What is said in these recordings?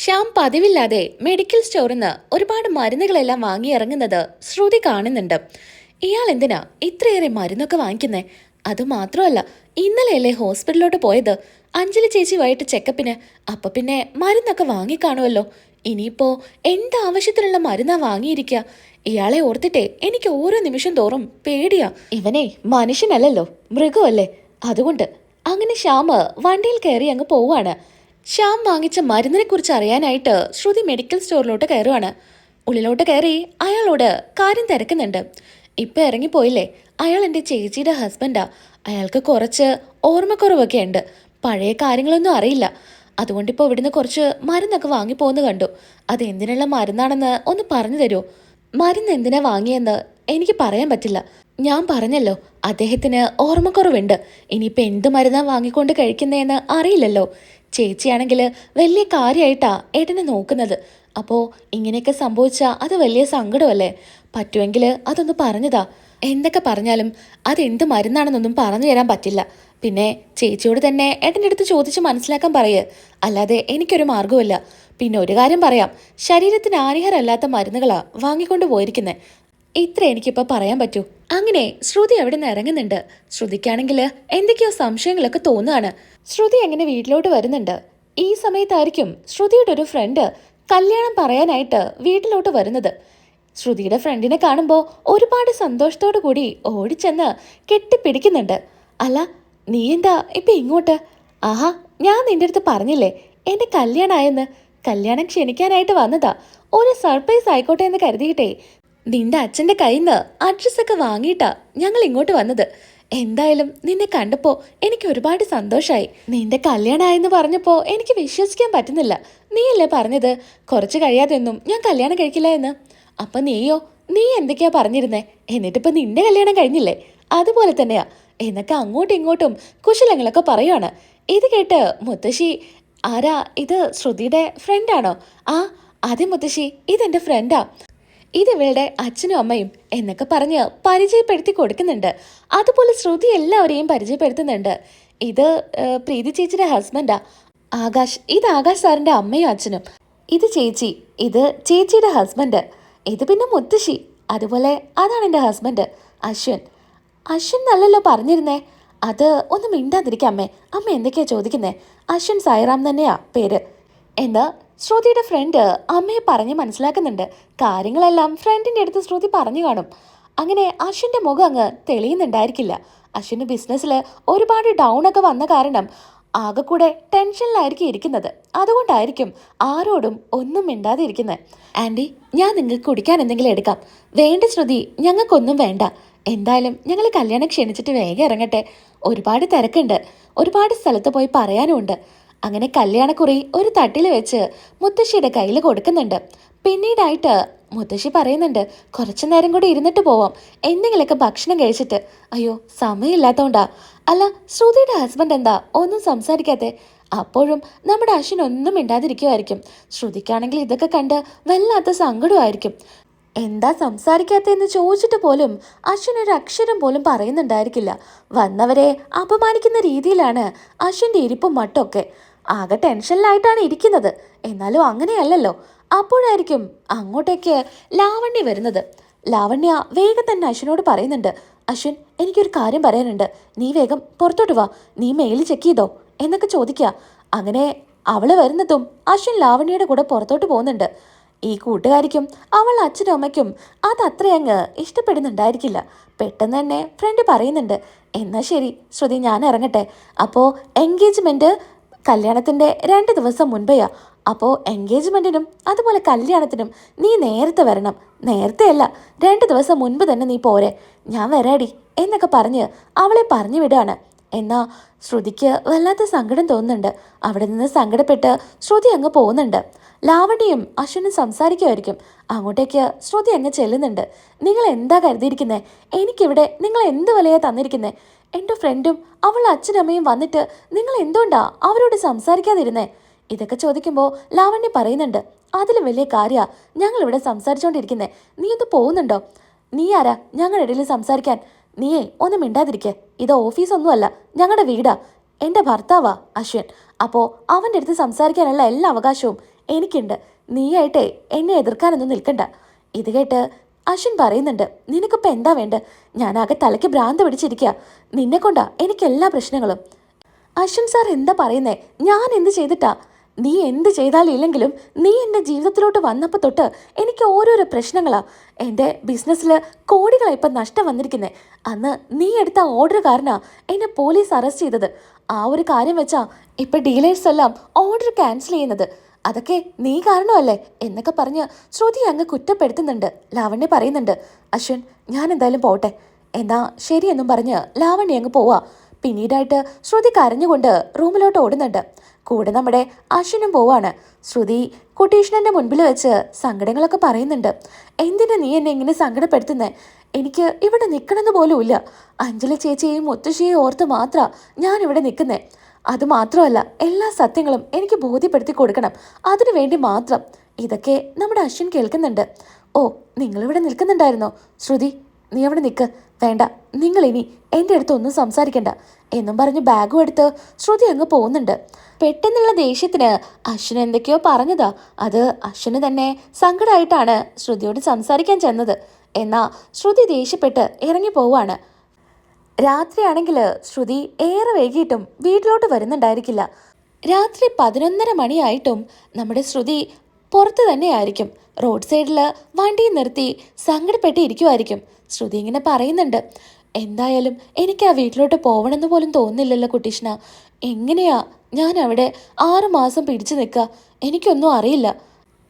ശ്യാം പതിവില്ലാതെ മെഡിക്കൽ സ്റ്റോറിൽ നിന്ന് ഒരുപാട് മരുന്നുകളെല്ലാം വാങ്ങി ഇറങ്ങുന്നത് ശ്രുതി കാണുന്നുണ്ട്. ഇയാൾ എന്തിനാ ഇത്രയേറെ മരുന്നൊക്കെ വാങ്ങിക്കുന്നേ? അതുമാത്രമല്ല ഇന്നലെയല്ലേ ഹോസ്പിറ്റലിലോട്ട് പോയത്. അഞ്ജലി ചേച്ചി വൈകിട്ട് ചെക്കപ്പിന് അപ്പൊ പിന്നെ മരുന്നൊക്കെ വാങ്ങിക്കാണുമല്ലോ ഇനിയിപ്പോ എന്താവശ്യത്തിനുള്ള മരുന്നാ വാങ്ങിയിരിക്കുക ഇയാളെ ഓർത്തിട്ടെ എനിക്ക് ഓരോ നിമിഷം തോറും പേടിയാ. ഇവനെ മനുഷ്യനല്ലല്ലോ മൃഗമല്ലേ? അതുകൊണ്ട് അങ്ങനെ ശ്യാമ് വണ്ടിയിൽ കയറി അങ്ങ് പോവാണ്. ശ്യാം വാങ്ങിച്ച മരുന്നിനെ കുറിച്ച് അറിയാനായിട്ട് ശ്രുതി മെഡിക്കൽ സ്റ്റോറിലോട്ട് കയറുവാണ്. ഉള്ളിലോട്ട് കയറി അയാളോട് കാര്യം തിരക്കുന്നുണ്ട്. ഇപ്പൊ ഇറങ്ങിപ്പോയില്ലേ? അയാൾ എന്റെ ചേച്ചിയുടെ ഹസ്ബൻഡാ അയാൾക്ക് കുറച്ച് ഓർമ്മക്കുറവൊക്കെ ഉണ്ട് പഴയ കാര്യങ്ങളൊന്നും അറിയില്ല. അതുകൊണ്ട് ഇപ്പോൾ ഇവിടുന്ന് കുറച്ച് മരുന്നൊക്കെ വാങ്ങിപ്പോന്ന് കണ്ടു. അത് എന്തിനുള്ള മരുന്നാണെന്ന് ഒന്ന് പറഞ്ഞു തരുമോ മരുന്ന് എന്തിനാ വാങ്ങിയെന്ന് എനിക്ക് പറയാൻ പറ്റില്ല. ഞാൻ പറഞ്ഞല്ലോ അദ്ദേഹത്തിന് ഓർമ്മക്കുറവുണ്ട്. ഇനിയിപ്പോൾ എന്ത് മരുന്നാണ് വാങ്ങിക്കൊണ്ട് കഴിക്കുന്നതെന്ന് അറിയില്ലല്ലോ. ചേച്ചിയാണെങ്കിൽ വലിയ കാര്യമായിട്ടാ ഏട്ടനെ നോക്കുന്നത്. അപ്പോൾ ഇങ്ങനെയൊക്കെ സംഭവിച്ചാൽ അത് വലിയ സങ്കടമല്ലേ? പറ്റുമെങ്കിൽ അതൊന്ന് പറഞ്ഞതാ. എന്തൊക്കെ പറഞ്ഞാലും അതെന്ത് മരുന്നാണെന്നൊന്നും പറഞ്ഞു തരാൻ പറ്റില്ല. പിന്നെ ചേച്ചിയോട് തന്നെ ഏട്ടന്റെ അടുത്ത് ചോദിച്ച് മനസ്സിലാക്കാൻ പറയേ. അല്ലാതെ എനിക്കൊരു മാർഗമില്ല പിന്നെ ഒരു കാര്യം പറയാം. ശരീരത്തിന് ആനിഹരല്ലാത്ത മരുന്നുകളാണ് വാങ്ങിക്കൊണ്ട് പോയിരിക്കുന്നത് ഇത്ര എനിക്കിപ്പോൾ പറയാൻ പറ്റൂ. അങ്ങനെ ശ്രുതി അവിടെ നിന്ന് ഇറങ്ങുന്നുണ്ട്. ശ്രുതിക്കാണെങ്കിൽ എന്തൊക്കെയോ സംശയങ്ങളൊക്കെ തോന്നുകയാണ് ശ്രുതി അങ്ങനെ വീട്ടിലോട്ട് വരുന്നുണ്ട്? ഈ സമയത്തായിരിക്കും ശ്രുതിയുടെ ഒരു ഫ്രണ്ട് കല്യാണം പറയാനായിട്ട് വീട്ടിലോട്ട് വരുന്നത്. ശ്രുതിയുടെ ഫ്രണ്ടിനെ കാണുമ്പോൾ ഒരുപാട് സന്തോഷത്തോടു കൂടി ഓടിച്ചെന്ന് കെട്ടിപ്പിടിക്കുന്നുണ്ട്. അല്ല നീ എന്താ ഇപ്പൊ ഇങ്ങോട്ട്? ആഹാ ഞാൻ നിന്റെ അടുത്ത് പറഞ്ഞില്ലേ എന്റെ കല്യാണമായെന്ന് കല്യാണം ക്ഷണിക്കാനായിട്ട് വന്നതാ. ഒരു സർപ്രൈസ് ആയിക്കോട്ടെ എന്ന് കരുതിയിട്ടേ നിന്റെ അച്ഛന്റെ കയ്യിൽ നിന്ന് അഡ്രസ്സൊക്കെ വാങ്ങിയിട്ടാ ഞങ്ങൾ ഇങ്ങോട്ട് വന്നത്. എന്തായാലും നിന്നെ കണ്ടപ്പോ എനിക്ക് ഒരുപാട് സന്തോഷായി. നിന്റെ കല്യാണമായെന്ന് പറഞ്ഞപ്പോ എനിക്ക് വിശ്വസിക്കാൻ പറ്റുന്നില്ല. നീയല്ലേ പറഞ്ഞത്? കുറച്ച് കഴിയാതെയൊന്നും ഞാൻ കല്യാണം കഴിക്കില്ല എന്ന്. അപ്പൊ നീയോ? നീ എന്തൊക്കെയാ പറഞ്ഞിരുന്നേ? എന്നിട്ടിപ്പോ നിന്റെ കല്യാണം കഴിഞ്ഞില്ലേ? അതുപോലെ തന്നെയാ. എന്നൊക്കെ അങ്ങോട്ടും ഇങ്ങോട്ടും കുശലങ്ങളൊക്കെ പറയുവാണ്. ഇത് കേട്ട് മുത്തശ്ശി ആരാ? ഇത് ശ്രുതിയുടെ ഫ്രണ്ടാണോ ആ അതെ മുത്തശ്ശി ഇതെന്റെ ഫ്രണ്ടാ ഇത് ഇവളുടെ അച്ഛനും അമ്മയും എന്നൊക്കെ പറഞ്ഞ് പരിചയപ്പെടുത്തി കൊടുക്കുന്നുണ്ട്. അതുപോലെ ശ്രുതി എല്ലാവരെയും പരിചയപ്പെടുത്തുന്നുണ്ട്. ഇത് പ്രീതി ചേച്ചിയുടെ ഹസ്ബൻഡാ ആകാശ് ഇത് ആകാശ് സാറിന്റെ അമ്മയും അച്ഛനും. ഇത് ചേച്ചി ഇത് ചേച്ചിയുടെ ഹസ്ബൻഡ് ഇത് പിന്നെ മുത്തശ്ശി. അതുപോലെ അതാണ് എന്റെ ഹസ്ബൻഡ് അശ്വൻ. അശ്വൻ നല്ലല്ലോ പറഞ്ഞിരുന്നേ. അത് ഒന്ന് മിണ്ടാതിരിക്കാം അമ്മേ. അമ്മ എന്തൊക്കെയാ ചോദിക്കുന്നേ? അശ്വൻ സായിറാം തന്നെയാ പേര്. എന്ന് ശ്രുതിയുടെ ഫ്രണ്ട് അമ്മയെ പറഞ്ഞ് മനസ്സിലാക്കുന്നുണ്ട്. കാര്യങ്ങളെല്ലാം ഫ്രണ്ടിന്റെ അടുത്ത് ശ്രുതി പറഞ്ഞു കാണും. അങ്ങനെ അശ്വിന്റെ മുഖം അങ്ങ് തെളിയുന്നുണ്ടായിരിക്കില്ല. അശ്വിന് ബിസിനസ്സിൽ ഒരുപാട് ഡൗൺ ഒക്കെ വന്ന കാരണം ആകെ കൂടെ ടെൻഷനിലായിരിക്കും ഇരിക്കുന്നത്. അതുകൊണ്ടായിരിക്കും ആരോടും ഒന്നും മിണ്ടാതെ ഇരിക്കുന്നത് ആന്റി ഞാൻ നിങ്ങൾക്ക് കുടിക്കാൻ എന്തെങ്കിലും എടുക്കാം. വേണ്ട ശ്രുതി ഞങ്ങൾക്കൊന്നും വേണ്ട. എന്തായാലും ഞങ്ങൾ കല്യാണം ക്ഷണിച്ചിട്ട് വേഗം ഇറങ്ങട്ടെ. ഒരുപാട് തിരക്കുണ്ട്. ഒരുപാട് സ്ഥലത്ത് പോയി പറയാനുമുണ്ട്. അങ്ങനെ കല്യാണക്കുറി ഒരു തട്ടിൽ വെച്ച് മുത്തശ്ശിയുടെ കയ്യിൽ കൊടുക്കുന്നുണ്ട്. പിന്നീടായിട്ട് മുത്തശ്ശി പറയുന്നുണ്ട് കുറച്ചു നേരം കൂടി ഇരുന്നിട്ട് പോവാം. എന്തെങ്കിലുമൊക്കെ ഭക്ഷണം കഴിച്ചിട്ട്. അയ്യോ സമയമില്ലാത്തോണ്ടാ. അല്ല ശ്രുതിയുടെ ഹസ്ബൻഡ് എന്താ? ഒന്നും സംസാരിക്കാത്തെ അപ്പോഴും നമ്മുടെ അശ്വിൻ ഒന്നും മിണ്ടാതിരിക്കുമായിരിക്കും ശ്രുതിക്കാണെങ്കിൽ ഇതൊക്കെ കണ്ട് വല്ലാത്ത സങ്കടമായിരിക്കും. എന്താ സംസാരിക്കാത്തതെന്ന് ചോദിച്ചിട്ട് പോലും അശ്വിൻ ഒരു അക്ഷരം പോലും പറയുന്നുണ്ടായിരിക്കില്ല. വന്നവരെ അപമാനിക്കുന്ന രീതിയിലാണ് അശ്വിന്റെ ഇരിപ്പും മട്ടൊക്കെ ആകെ ടെൻഷനിലായിട്ടാണ് ഇരിക്കുന്നത്. എന്നാലും അങ്ങനെയല്ലല്ലോ. അപ്പോഴായിരിക്കും അങ്ങോട്ടേക്ക് ലാവണ്യ വരുന്നത്. ലാവണ്യ വേഗം തന്നെ അശ്വിനോട് പറയുന്നുണ്ട്. അശ്വിൻ എനിക്കൊരു കാര്യം പറയാനുണ്ട്. നീ വേഗം പുറത്തോട്ട് വാ. നീ മെയിൽ ചെക്ക് ചെയ്തോ? എന്നൊക്കെ ചോദിക്കുക അങ്ങനെ അവൾ വരുന്നതും അശ്വിൻ ലാവണ്യയുടെ കൂടെ പുറത്തോട്ട് പോകുന്നുണ്ട്. ഈ കൂട്ടുകാരിക്കും അവൾ അച്ഛനും അമ്മയ്ക്കും അതത്ര അങ്ങ് ഇഷ്ടപ്പെടുന്നുണ്ടായിരിക്കില്ല. പെട്ടെന്ന് തന്നെ ഫ്രണ്ട് പറയുന്നുണ്ട്. എന്നാ ശരി ശ്രുതി ഞാൻ ഇറങ്ങട്ടെ. അപ്പോൾ എൻഗേജ്മെന്റ് കല്യാണത്തിന്റെ രണ്ട് ദിവസം മുൻപെയാ. അപ്പോൾ എൻഗേജ്മെന്റിനും അതുപോലെ കല്യാണത്തിനും നീ നേരത്തെ വരണം. നേരത്തെ അല്ല രണ്ട് ദിവസം മുൻപ് തന്നെ നീ പോരെ. ഞാൻ വരാടി എന്നൊക്കെ പറഞ്ഞ് അവളെ പറഞ്ഞു വിടുകയാണ് എന്നാ ശ്രുതിക്ക് വല്ലാത്ത സങ്കടം തോന്നുന്നുണ്ട്. അവിടെ നിന്ന് സങ്കടപ്പെട്ട് ശ്രുതി അങ്ങ് പോകുന്നുണ്ട്. ലാവണിയും അശ്വനും സംസാരിക്കുമായിരിക്കും. അങ്ങോട്ടേക്ക് ശ്രുതി അങ്ങ് ചെല്ലുന്നുണ്ട്. നിങ്ങൾ എന്താ കരുതിയിരിക്കുന്നത് എനിക്കിവിടെ നിങ്ങൾ എന്ത് വിലയാണ് തന്നിരിക്കുന്നത് എന്റെ ഫ്രണ്ടും അവളുടെ അച്ഛനമ്മയും വന്നിട്ട് നിങ്ങൾ എന്തുകൊണ്ടാ അവരോട് സംസാരിക്കാതിരുന്നേ? ഇതൊക്കെ ചോദിക്കുമ്പോൾ ലാവണ്യ പറയുന്നുണ്ട് അതിലും വലിയ കാര്യാ ഞങ്ങൾ ഇവിടെ സംസാരിച്ചുകൊണ്ടിരിക്കുന്നേ നീ ഒന്ന് പോകുന്നുണ്ടോ? നീ ആരാ ഞങ്ങളുടെ ഇടയിൽ സംസാരിക്കാൻ? നീയേ ഒന്ന് മിണ്ടാതിരിക്കേ. ഇത് ഓഫീസൊന്നുമല്ല ഞങ്ങളുടെ വീടാ. എന്റെ ഭർത്താവാ അശ്വൻ. അപ്പോൾ അവന്റെ അടുത്ത് സംസാരിക്കാനുള്ള എല്ലാ അവകാശവും എനിക്കുണ്ട്. നീയായിട്ടേ എന്നെ എതിർക്കാനൊന്നും നിൽക്കണ്ട. ഇത് കേട്ട് അശ്വിൻ പറയുന്നുണ്ട് നിനക്കിപ്പോൾ എന്താ വേണ്ട? ഞാനാകെ തലയ്ക്ക് ഭ്രാന്ത് പിടിച്ചിരിക്കുക നിന്നെ കൊണ്ടാ എനിക്ക് എല്ലാ പ്രശ്നങ്ങളും. അശ്വിൻ സാർ എന്താ പറയുന്നേ? ഞാൻ എന്ത് ചെയ്തിട്ടാ? നീ എന്ത് ചെയ്താലും ഇല്ലെങ്കിലും നീ എന്റെ ജീവിതത്തിലോട്ട് വന്നപ്പോൾ തൊട്ട് എനിക്ക് ഓരോരോ പ്രശ്നങ്ങളാണ് എന്റെ ബിസിനസ്സിൽ കോടികളാണ് ഇപ്പം നഷ്ടം വന്നിരിക്കുന്നത് അന്ന് നീ എടുത്ത ഓർഡർ കാരനാണ് എന്നെ പോലീസ് അറസ്റ്റ് ചെയ്തത്. ആ ഒരു കാര്യം വെച്ചാൽ ഇപ്പം ഡീലേഴ്സ് എല്ലാം ഓർഡർ ക്യാൻസൽ ചെയ്യുന്നത്. അതൊക്കെ നീ കാരണമല്ലേ? എന്നൊക്കെ പറഞ്ഞ് ശ്രുതി അങ്ങ് കുറ്റപ്പെടുത്തുന്നുണ്ട്. ലാവണ്യ പറയുന്നുണ്ട് അശ്വിൻ ഞാൻ എന്തായാലും പോട്ടെ. എന്നാ ശരിയെന്നും പറഞ്ഞ് ലാവണ്യ അങ്ങ് പോവാ. പിന്നീടായിട്ട് ശ്രുതി കരഞ്ഞുകൊണ്ട് റൂമിലോട്ട് ഓടുന്നുണ്ട്. കൂടെ നമ്മുടെ അശ്വിനും പോവാണ്. ശ്രുതി കുട്ടീഷ്ണന്റെ മുൻപിൽ വെച്ച് സങ്കടങ്ങളൊക്കെ പറയുന്നുണ്ട്. എന്തിനാ നീ എന്നെ ഇങ്ങനെ സങ്കടപ്പെടുത്തുന്നേ? എനിക്ക് ഇവിടെ നിൽക്കണമെന്ന് പോലും ഇല്ല അഞ്ജലി ചേച്ചിയെയും മുത്തശ്ശിയെയും ഓർത്ത് മാത്രമാണ് ഞാനിവിടെ ഇവിടെ നിൽക്കുന്നേ അത് മാത്രമല്ല എല്ലാ സത്യങ്ങളും എനിക്ക് ബോധ്യപ്പെടുത്തി കൊടുക്കണം. അതിനു വേണ്ടി മാത്രം. ഇതൊക്കെ നമ്മുടെ അശ്വിൻ കേൾക്കുന്നുണ്ട്. ഓ നിങ്ങളിവിടെ നിൽക്കുന്നുണ്ടായിരുന്നോ? ശ്രുതി നീ അവിടെ നിൽക്ക്. വേണ്ട നിങ്ങൾ ഇനി എന്റെ അടുത്ത് ഒന്നും സംസാരിക്കണ്ട. എന്നും പറഞ്ഞ് ബാഗും എടുത്ത് ശ്രുതി അങ്ങ് പോകുന്നുണ്ട്. പെട്ടെന്നുള്ള ദേഷ്യത്തിന് അശ്വിൻ എന്തൊക്കെയോ പറഞ്ഞതാ. അത് അശ്വിന് തന്നെ സങ്കടമായിട്ടാണ് ശ്രുതിയോട് സംസാരിക്കാൻ ചെന്നത്. എന്നാ ശ്രുതി ദേഷ്യപ്പെട്ട് ഇറങ്ങി പോവാണ് രാത്രിയാണെങ്കിൽ ശ്രുതി ഏറെ വൈകിട്ടും വീട്ടിലോട്ട് വരുന്നുണ്ടായിരിക്കില്ല. രാത്രി പതിനൊന്നര മണിയായിട്ടും നമ്മുടെ ശ്രുതി പുറത്ത് തന്നെയായിരിക്കും. റോഡ് സൈഡിൽ വണ്ടി നിർത്തി സങ്കടപ്പെട്ട് ഇരിക്കുമായിരിക്കും ശ്രുതി ഇങ്ങനെ പറയുന്നുണ്ട് എന്തായാലും എനിക്ക് ആ വീട്ടിലോട്ട് പോകണമെന്ന് പോലും തോന്നില്ലല്ലോ കുട്ടീഷ്ണ. എങ്ങനെയാ ഞാൻ അവിടെ ആറുമാസം പിടിച്ചു നിൽക്കുക? എനിക്കൊന്നും അറിയില്ല.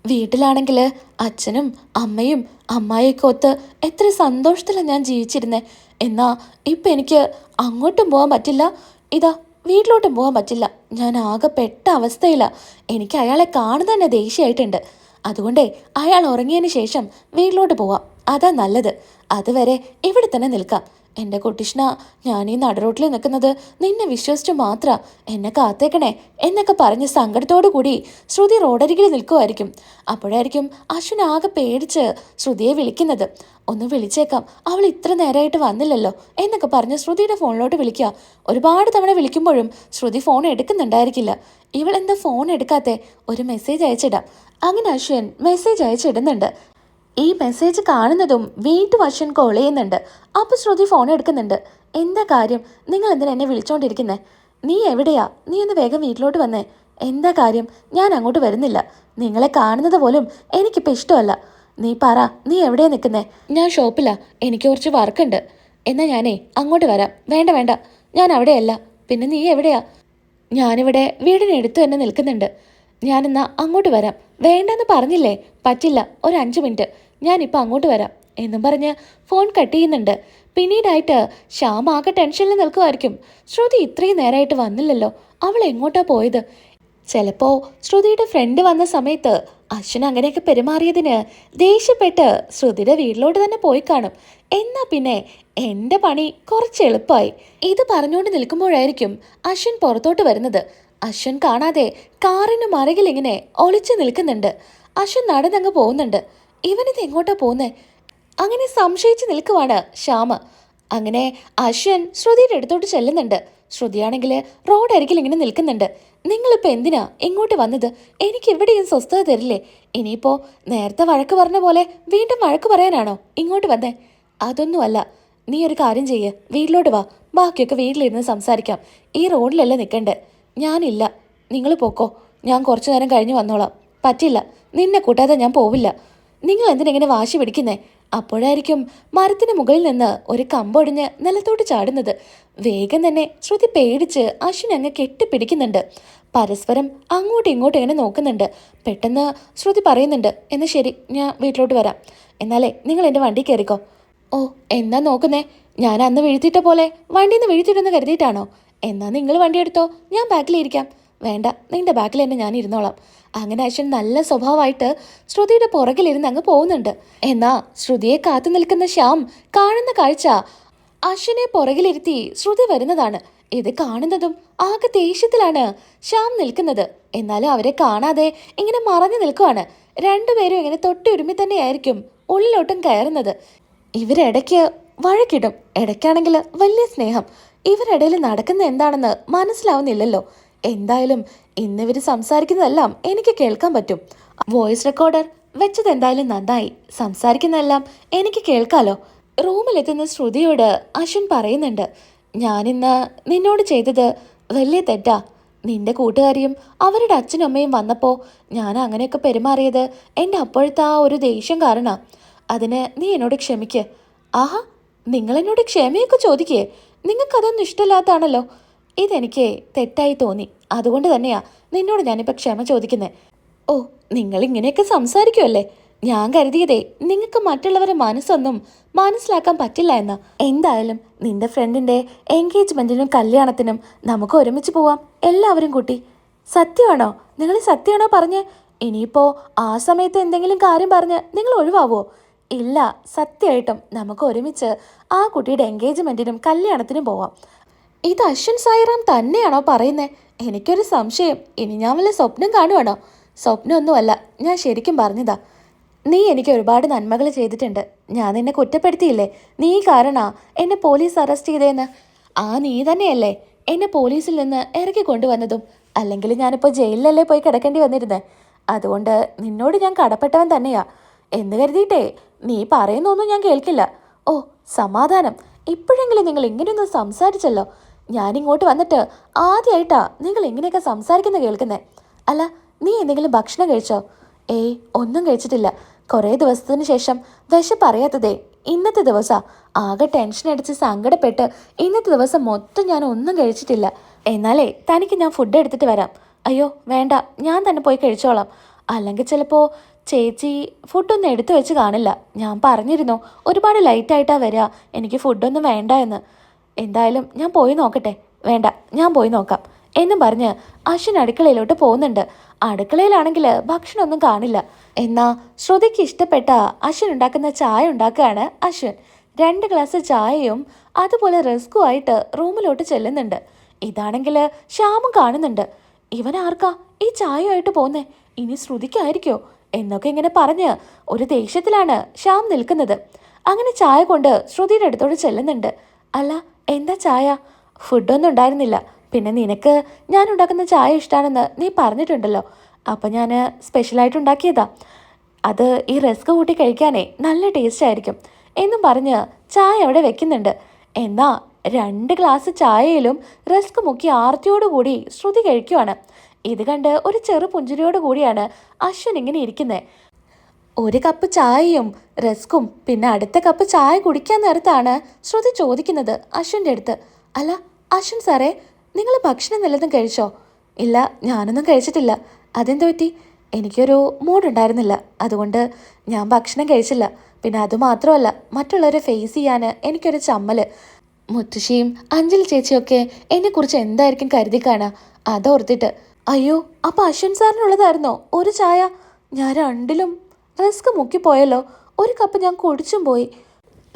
വീട്ടിലാണെങ്കിൽ അച്ഛനും അമ്മയും അമ്മായിയൊക്കെ ഒത്ത് എത്ര സന്തോഷത്തിലാണ് ഞാൻ ജീവിച്ചിരുന്നത് എന്നാ ഇപ്പം എനിക്ക് അങ്ങോട്ടും പോകാൻ പറ്റില്ല. ഇതാ വീട്ടിലോട്ടും പോകാൻ പറ്റില്ല. ഞാൻ ആകെ പെട്ട അവസ്ഥയിലാണ് എനിക്ക് അയാളെ കാണുന്ന തന്നെ ദേഷ്യമായിട്ടുണ്ട്. അതുകൊണ്ടേ അയാൾ ഉറങ്ങിയതിന് ശേഷം വീട്ടിലോട്ട് പോവാം. അതാ നല്ലത്. അതുവരെ ഇവിടെ തന്നെ നിൽക്കാം. എന്റെ കുട്ടിഷ്ണ ഞാൻ ഈ നടുറോട്ടിൽ നിൽക്കുന്നത് നിന്നെ വിശ്വസിച്ച് മാത്ര. എന്നെ കാത്തേക്കണേ എന്നൊക്കെ പറഞ്ഞ് സങ്കടത്തോടു കൂടി ശ്രുതി റോഡരികിൽ നിൽക്കുമായിരിക്കും അപ്പോഴായിരിക്കും അശ്വിൻ ആകെ പേടിച്ച് ശ്രുതിയെ വിളിക്കുന്നത്. ഒന്ന് വിളിച്ചേക്കാം. അവൾ ഇത്ര നേരമായിട്ട് വന്നില്ലല്ലോ എന്നൊക്കെ പറഞ്ഞ് ശ്രുതിയുടെ ഫോണിലോട്ട് വിളിക്കുക. ഒരുപാട് തവണ വിളിക്കുമ്പോഴും ശ്രുതി ഫോൺ എടുക്കുന്നുണ്ടായിരിക്കില്ല. ഇവൾ എന്താ ഫോൺ എടുക്കാത്തെ? ഒരു മെസ്സേജ് അയച്ചിടാം. അങ്ങനെ അശ്വിൻ മെസ്സേജ് അയച്ചിടുന്നുണ്ട്. ഈ മെസ്സേജ് കാണുന്നതും വീണ്ടും വശൻ കോൾ ചെയ്യുന്നുണ്ട്. അപ്പോൾ ശ്രുതി ഫോൺ എടുക്കുന്നുണ്ട്. എന്താ കാര്യം? നിങ്ങൾ എന്തിനാ എന്നെ വിളിച്ചോണ്ടിരിക്കുന്നെ? നീ എവിടെയാ? നീ ഒന്ന് വേഗം വീട്ടിലോട്ട് വന്നേ. എന്താ കാര്യം? ഞാൻ അങ്ങോട്ട് വരുന്നില്ല. നിങ്ങളെ കാണുന്നത് പോലും എനിക്കിപ്പോൾ ഇഷ്ടമല്ല. നീ പറ നീ എവിടെയാ നിൽക്കുന്നേ ഞാൻ ഷോപ്പിലാ. എനിക്ക് കുറച്ച് വർക്കുണ്ട്. എന്നാ ഞാനേ അങ്ങോട്ട് വരാം. വേണ്ട വേണ്ട. ഞാൻ അവിടെയല്ല. പിന്നെ നീ എവിടെയാ? ഞാനിവിടെ വീടിനടുത്ത് തന്നെ നിൽക്കുന്നുണ്ട്. ഞാനെന്നാ അങ്ങോട്ട് വരാം. വേണ്ടെന്ന് പറഞ്ഞില്ലേ? പറ്റില്ല. ഒരു അഞ്ച് മിനിറ്റ്. ഞാനിപ്പോൾ അങ്ങോട്ട് വരാം. എന്നും പറഞ്ഞ് ഫോൺ കട്ട് ചെയ്യുന്നുണ്ട്. പിന്നീടായിട്ട് ശ്യാം ആകെ ടെൻഷനിൽ നിൽക്കുമായിരിക്കും ശ്രുതി ഇത്രയും നേരമായിട്ട് വന്നില്ലല്ലോ. അവൾ എങ്ങോട്ടാ പോയത്? ചിലപ്പോ ശ്രുതിയുടെ ഫ്രണ്ട് വന്ന സമയത്ത് അശ്വൻ അങ്ങനെയൊക്കെ പെരുമാറിയതിന് ദേഷ്യപ്പെട്ട് ശ്രുതിയുടെ വീട്ടിലോട്ട് തന്നെ പോയി കാണും. എന്നാ പിന്നെ എന്റെ പണി കുറച്ച് എളുപ്പമായി. ഇത് പറഞ്ഞുകൊണ്ട് നിൽക്കുമ്പോഴായിരിക്കും അശ്വൻ പുറത്തോട്ട് വരുന്നത്. അശ്വൻ കാണാതെ കാറിന് മറകിലിങ്ങനെ ഒളിച്ചു നിൽക്കുന്നുണ്ട്. അശ്വൻ നടന്നങ്ങ് പോകുന്നുണ്ട്. ഇവനിത് എങ്ങോട്ടാ പോകുന്നേ അങ്ങനെ സംശയിച്ച് നിൽക്കുവാണ് ശ്യാമ. അങ്ങനെ അശ്വൻ ശ്രുതിയുടെ അടുത്തോട്ട് ചെല്ലുന്നുണ്ട്. ശ്രുതിയാണെങ്കിൽ റോഡ് അരികിൽ ഇങ്ങനെ നിൽക്കുന്നുണ്ട്. നിങ്ങളിപ്പോൾ എന്തിനാ ഇങ്ങോട്ട് വന്നത്? എനിക്ക് എവിടെയും സ്വസ്ഥത തരില്ലേ? ഇനിയിപ്പോൾ നേരത്തെ വഴക്ക് പറഞ്ഞ പോലെ വീണ്ടും വഴക്ക് പറയാനാണോ ഇങ്ങോട്ട് വന്നേ? അതൊന്നുമല്ല. നീ ഒരു കാര്യം ചെയ്യ്. വീട്ടിലോട്ട് വാ. ബാക്കിയൊക്കെ വീട്ടിലിരുന്ന് സംസാരിക്കാം. ഈ റോഡിലല്ല നിൽക്കണ്ടേ ഞാനില്ല. നിങ്ങൾ പോക്കോ. ഞാൻ കുറച്ചു നേരം കഴിഞ്ഞ് വന്നോളാം. പറ്റില്ല. നിന്നെ കൂട്ടാതെ ഞാൻ പോവില്ല. നിങ്ങൾ എന്തിനെങ്ങനെ വാശി പിടിക്കുന്നേ? അപ്പോഴായിരിക്കും മരത്തിന് മുകളിൽ നിന്ന് ഒരു കമ്പൊടിഞ്ഞ് നിലത്തോട്ട് ചാടുന്നത്. വേഗം തന്നെ ശ്രുതി പേടിച്ച് അശ്വിൻ അങ്ങ് കെട്ടിപ്പിടിക്കുന്നുണ്ട്. പരസ്പരം അങ്ങോട്ടും ഇങ്ങോട്ടും ഇങ്ങനെ നോക്കുന്നുണ്ട്. പെട്ടെന്ന് ശ്രുതി പറയുന്നുണ്ട് എന്നാൽ ശരി ഞാൻ വീട്ടിലോട്ട് വരാം. എന്നാലേ നിങ്ങൾ എന്റെ വണ്ടി കയറിക്കോ. ഓ എന്നാ നോക്കുന്നേ? ഞാൻ അന്ന് വീഴ്ത്തിയിട്ട പോലെ വണ്ടിയിൽ നിന്ന് വീഴ്ത്തിയിട്ടെന്ന് കരുതിയിട്ടാണോ? എന്നാ നിങ്ങൾ വണ്ടി എടുത്തോ? ഞാൻ ബാക്കിലിരിക്കാം. വേണ്ട നിന്റെ ബാക്കിൽ തന്നെ ഞാൻ ഇരുന്നോളാം. അങ്ങനെ അശ്വൻ നല്ല സ്വഭാവമായിട്ട് ശ്രുതിയുടെ പുറകിലിരുന്ന് അങ്ങ് പോകുന്നുണ്ട്. എന്നാ ശ്രുതിയെ കാത്തു നിൽക്കുന്ന ശ്യാം കാണുന്ന കാഴ്ച അശ്വനെ പുറകിലിരുത്തി ശ്രുതി വരുന്നതാണ്. ഇത് കാണുന്നതും ആകെ ദേഷ്യത്തിലാണ് ശ്യാം നിൽക്കുന്നത്. എന്നാലും അവരെ കാണാതെ ഇങ്ങനെ മറഞ്ഞു നിൽക്കുവാണ്. രണ്ടുപേരും ഇങ്ങനെ തൊട്ടുരുമ്മി തന്നെയായിരിക്കും ഉള്ളിലോട്ടും കയറുന്നത്. ഇവരിടയ്ക്ക് വഴക്കിടും. ഇടയ്ക്കാണെങ്കിൽ വലിയ സ്നേഹം. ഇവരിടയിൽ നടക്കുന്ന എന്താണെന്ന് മനസ്സിലാവുന്നില്ലല്ലോ. എന്തായാലും ഇന്നിവർ സംസാരിക്കുന്നതെല്ലാം എനിക്ക് കേൾക്കാൻ പറ്റും. വോയിസ് റെക്കോർഡർ വെച്ചത് എന്തായാലും നന്നായി. സംസാരിക്കുന്നതെല്ലാം എനിക്ക് കേൾക്കാലോ. റൂമിലെത്തുന്ന ശ്രുതിയോട് അശ്വിൻ പറയുന്നുണ്ട് ഞാനിന്ന് നിന്നോട് ചെയ്തത് വലിയ തെറ്റാ. നിന്റെ കൂട്ടുകാരിയും അവരുടെ അച്ഛനും അമ്മയും വന്നപ്പോൾ ഞാൻ അങ്ങനെയൊക്കെ പെരുമാറിയത് എന്റെ അപ്പോഴത്തെ ആ ഒരു ദേഷ്യം കാരണ. അതിന് നീ എന്നോട് ക്ഷമിക്ക്. ആഹാ നിങ്ങളെന്നോട് ക്ഷമയൊക്കെ ചോദിക്കേ. നിങ്ങൾക്കതൊന്നും ഇഷ്ടമില്ലാത്താണല്ലോ. ഇതെനിക്ക് തെറ്റായി തോന്നി. അതുകൊണ്ട് തന്നെയാ നിന്നോട് ഞാനിപ്പോൾ ക്ഷമ ചോദിക്കുന്നത് ഓ നിങ്ങൾ ഇങ്ങനെയൊക്കെ സംസാരിക്കുമല്ലേ ഞാൻ കരുതിയതേ നിങ്ങൾക്ക് മറ്റുള്ളവരെ മനസ്സൊന്നും മനസ്സിലാക്കാൻ പറ്റില്ല എന്ന്. എന്തായാലും നിന്റെ ഫ്രണ്ടിന്റെ എൻഗേജ്മെന്റിനും കല്യാണത്തിനും നമുക്ക് ഒരുമിച്ച് പോവാം. എല്ലാവരും കൂട്ടി. സത്യമാണോ? നിങ്ങൾ സത്യമാണോ പറഞ്ഞ്? ഇനിയിപ്പോൾ ആ സമയത്ത് എന്തെങ്കിലും കാര്യം പറഞ്ഞ് നിങ്ങൾ ഒഴിവാവോ? ഇല്ല സത്യമായിട്ടും നമുക്ക് ഒരുമിച്ച് ആ കുട്ടിയുടെ എൻഗേജ്മെന്റിനും കല്യാണത്തിനും പോവാം. ഇത് അശ്വിൻ സായിറാം തന്നെയാണോ പറയുന്നത് എനിക്കൊരു സംശയം. ഇനി ഞാൻ വല്ല സ്വപ്നം കാണുവാണോ? സ്വപ്നമൊന്നുമല്ല ഞാൻ ശരിക്കും പറഞ്ഞതാ. നീ എനിക്ക് ഒരുപാട് നന്മകൾ ചെയ്തിട്ടുണ്ട്. ഞാൻ നിന്നെ കുറ്റപ്പെടുത്തിയില്ലേ? നീ കാരണാ എന്നെ പോലീസ് അറസ്റ്റ് ചെയ്തേന്ന്? ആ നീ തന്നെയല്ലേ എന്നെ പോലീസിൽ നിന്ന് ഇറക്കി കൊണ്ടുവന്നതും? അല്ലെങ്കിൽ ഞാനിപ്പോൾ ജയിലിലല്ലേ പോയി കിടക്കേണ്ടി വന്നിരുന്നത് അതുകൊണ്ട് നിന്നോട് ഞാൻ കടപ്പെട്ടവൻ തന്നെയാ. എന്ന് കരുതിയിട്ടേ നീ പറയുന്നൊന്നും ഞാൻ കേൾക്കില്ല. ഓ സമാധാനം. ഇപ്പോഴെങ്കിലും നിങ്ങൾ ഇങ്ങനെയൊന്നും സംസാരിച്ചല്ലോ. ഞാനിങ്ങോട്ട് വന്നിട്ട് ആദ്യമായിട്ടാ നിങ്ങൾ ഇങ്ങനെയൊക്കെ സംസാരിക്കുന്ന കേൾക്കുന്നത് അല്ല നീ എന്തെങ്കിലും ഭക്ഷണം കഴിച്ചോ? ഏയ് ഒന്നും കഴിച്ചിട്ടില്ല. കുറേ ദിവസത്തിന് ശേഷം വിശപ്പറിയാത്തതേ ഇന്നത്തെ ദിവസം. ആകെ ടെൻഷൻ അടിച്ച് സങ്കടപ്പെട്ട് ഇന്നത്തെ ദിവസം മൊത്തം ഞാൻ ഒന്നും കഴിച്ചിട്ടില്ല. എന്നാലേ തനിക്ക് ഞാൻ ഫുഡ് എടുത്തിട്ട് വരാം. അയ്യോ വേണ്ട ഞാൻ തന്നെ പോയി കഴിച്ചോളാം. അല്ലെങ്കിൽ ചിലപ്പോൾ ചേച്ചി ഫുഡൊന്നും എടുത്തു വെച്ച് കാണില്ല. ഞാൻ പറഞ്ഞിരുന്നു ഒരുപാട് ലൈറ്റായിട്ടാണ് വരിക എനിക്ക് ഫുഡൊന്നും വേണ്ട എന്ന്. എന്തായാലും ഞാൻ പോയി നോക്കട്ടെ. വേണ്ട ഞാൻ പോയി നോക്കാം. എന്നും പറഞ്ഞ് അശ്വിൻ അടുക്കളയിലോട്ട് പോകുന്നുണ്ട്. അടുക്കളയിലാണെങ്കിൽ ഭക്ഷണമൊന്നും കാണില്ല. എന്നാ ശ്രുതിക്ക് ഇഷ്ടപ്പെട്ട അശ്വിൻ ഉണ്ടാക്കുന്ന ചായ ഉണ്ടാക്കുകയാണ് അശ്വിൻ. രണ്ട് ഗ്ലാസ് ചായയും അതുപോലെ റിസ്ക്കും ആയിട്ട് റൂമിലോട്ട് ചെല്ലുന്നുണ്ട്. ഇതാണെങ്കിൽ ശ്യാമും കാണുന്നുണ്ട്. ഇവൻ ആർക്കാ ഈ ചായയുമായിട്ട് പോകുന്നേ ഇനി ശ്രുതിക്കായിരിക്കോ? എന്നൊക്കെ ഇങ്ങനെ പറഞ്ഞ് ഒരു ദേഷ്യത്തിലാണ് ശ്യാം നിൽക്കുന്നത്. അങ്ങനെ ചായ കൊണ്ട് ശ്രുതിയുടെ അടുത്തോട് ചെല്ലുന്നുണ്ട്. അല്ല എന്താ ചായ? ഫുഡൊന്നും ഉണ്ടായിരുന്നില്ല. പിന്നെ നിനക്ക് ഞാൻ ഉണ്ടാക്കുന്ന ചായ ഇഷ്ടമാണെന്ന് നീ പറഞ്ഞിട്ടുണ്ടല്ലോ. അപ്പം ഞാൻ സ്പെഷ്യലായിട്ട് ഉണ്ടാക്കിയതാ. അത് ഈ റസ്ക് കൂട്ടി കഴിക്കാനേ നല്ല ടേസ്റ്റ് ആയിരിക്കും. എന്നും പറഞ്ഞ് ചായ അവിടെ വെക്കുന്നുണ്ട്. എന്നാ രണ്ട് ഗ്ലാസ് ചായയിലും റസ്ക് മുക്കി ആർത്തിയോടുകൂടി ശ്രുതി കഴിക്കുവാണ്. ഇത് കണ്ട് ഒരു ചെറു പുഞ്ചിരിയോട് കൂടിയാണ് അശ്വിൻ ഇങ്ങനെ ഇരിക്കുന്നത് ഒരു കപ്പ് ചായയും റസ്കും പിന്നെ അടുത്ത കപ്പ് ചായ കുടിക്കാൻ നേരത്താണ് ശ്രുതി ചോദിക്കുന്നത് അശ്വിന്റെ അടുത്ത്. അല്ല അശ്വിൻ സാറേ നിങ്ങൾ ഭക്ഷണം വല്ലതും കഴിച്ചോ? ഇല്ല ഞാനൊന്നും കഴിച്ചിട്ടില്ല. അതെന്തു പറ്റി? എനിക്കൊരു മൂഡുണ്ടായിരുന്നില്ല. അതുകൊണ്ട് ഞാൻ ഭക്ഷണം കഴിച്ചില്ല. പിന്നെ അതുമാത്രമല്ല മറ്റുള്ളവരെ ഫേസ് ചെയ്യാൻ എനിക്കൊരു ചമ്മൽ. മുത്തശ്ശിയും അഞ്ജലി ചേച്ചിയൊക്കെ എന്നെക്കുറിച്ച് എന്തായിരിക്കും കരുതി കാണാ? അതോർത്തിട്ട് അയ്യോ അപ്പം അശ്വിൻ സാറിനുള്ളതായിരുന്നോ? ഒരു ചായ? ഞാൻ രണ്ടിലും റിസ്ക് മുക്കിപ്പോയല്ലോ. ഒരു കപ്പ് ഞാൻ കുടിച്ചും പോയി.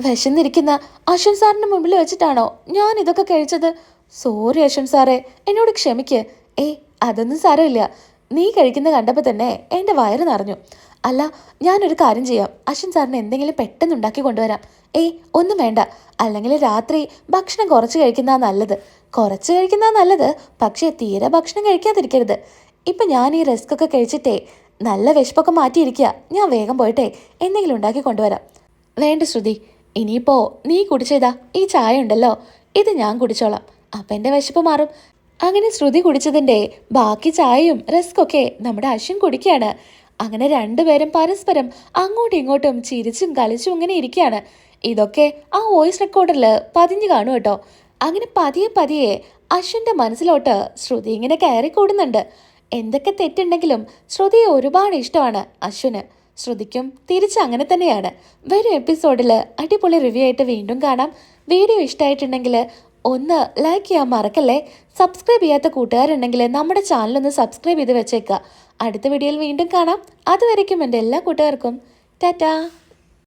വിശന്നിരിക്കുന്ന അശ്വൻ സാറിന്റെ മുമ്പിൽ വെച്ചിട്ടാണോ ഞാൻ ഇതൊക്കെ കഴിച്ചത്? സോറി അശ്വൻ സാറേ എന്നോട് ക്ഷമിക്ക്. ഏയ് അതൊന്നും സാരമില്ല. നീ കഴിക്കുന്ന കണ്ടപ്പോൾ തന്നെ എന്റെ വയറ് നിറഞ്ഞു. അല്ല ഞാനൊരു കാര്യം ചെയ്യാം. അശ്വൻ സാറിന് എന്തെങ്കിലും പെട്ടെന്ന് ഉണ്ടാക്കി കൊണ്ടുവരാം. ഏയ് ഒന്നും വേണ്ട. അല്ലെങ്കിൽ രാത്രി ഭക്ഷണം കുറച്ച് കഴിക്കുന്നതാ നല്ലത്. കുറച്ച് കഴിക്കുന്നതാ നല്ലത് പക്ഷേ തീരെ ഭക്ഷണം കഴിക്കാതിരിക്കരുത്. ഇപ്പം ഞാൻ ഈ റിസ്ക് ഒക്കെ കഴിച്ചിട്ടേ നല്ല വിശപ്പൊക്കെ മാറ്റിയിരിക്കുക. ഞാൻ വേഗം പോയിട്ടെ. എന്തെങ്കിലും ഉണ്ടാക്കി കൊണ്ടുവരാം. വേണ്ട ശ്രുതി. ഇനിയിപ്പോ നീ കുടിച്ചതാ. ഈ ചായ ഉണ്ടല്ലോ. ഇത് ഞാൻ കുടിച്ചോളാം. അപ്പം എന്റെ വിശപ്പ് മാറും. അങ്ങനെ ശ്രുതി കുടിച്ചതിന്റെ ബാക്കി ചായയും റസ്കൊക്കെ നമ്മുടെ അശ്വിൻ കുടിക്കുകയാണ്. അങ്ങനെ രണ്ടുപേരും പരസ്പരം അങ്ങോട്ടും ഇങ്ങോട്ടും ചിരിച്ചും കളിച്ചും ഇങ്ങനെ ഇരിക്കുകയാണ്. ഇതൊക്കെ ആ വോയിസ് റെക്കോർഡറിൽ പതിഞ്ഞു കാണും കേട്ടോ. അങ്ങനെ പതിയെ പതിയെ അശ്വിന്റെ മനസ്സിലോട്ട് ശ്രുതി ഇങ്ങനെ കയറി കൂടുന്നുണ്ട് എന്തൊക്കെ തെറ്റുണ്ടെങ്കിലും ശ്രുതിയെ ഒരുപാട് ഇഷ്ടമാണ് അശ്വിന്. ശ്രുതിക്കും തിരിച്ച് അങ്ങനെ തന്നെയാണ്. വരും എപ്പിസോഡിൽ അടിപൊളി റിവ്യൂ ആയിട്ട് വീണ്ടും കാണാം. വീഡിയോ ഇഷ്ടമായിട്ടുണ്ടെങ്കിൽ ഒന്ന് ലൈക്ക് ചെയ്യാൻ മറക്കല്ലേ? സബ്സ്ക്രൈബ് ചെയ്യാത്ത കൂട്ടുകാരുണ്ടെങ്കിൽ നമ്മുടെ ചാനലൊന്ന് സബ്സ്ക്രൈബ് ചെയ്ത് വെച്ചേക്കുക. അടുത്ത വീഡിയോയിൽ വീണ്ടും കാണാം. അതുവരയ്ക്കും എന്റെ എല്ലാ കൂട്ടുകാർക്കും. ടാറ്റാ.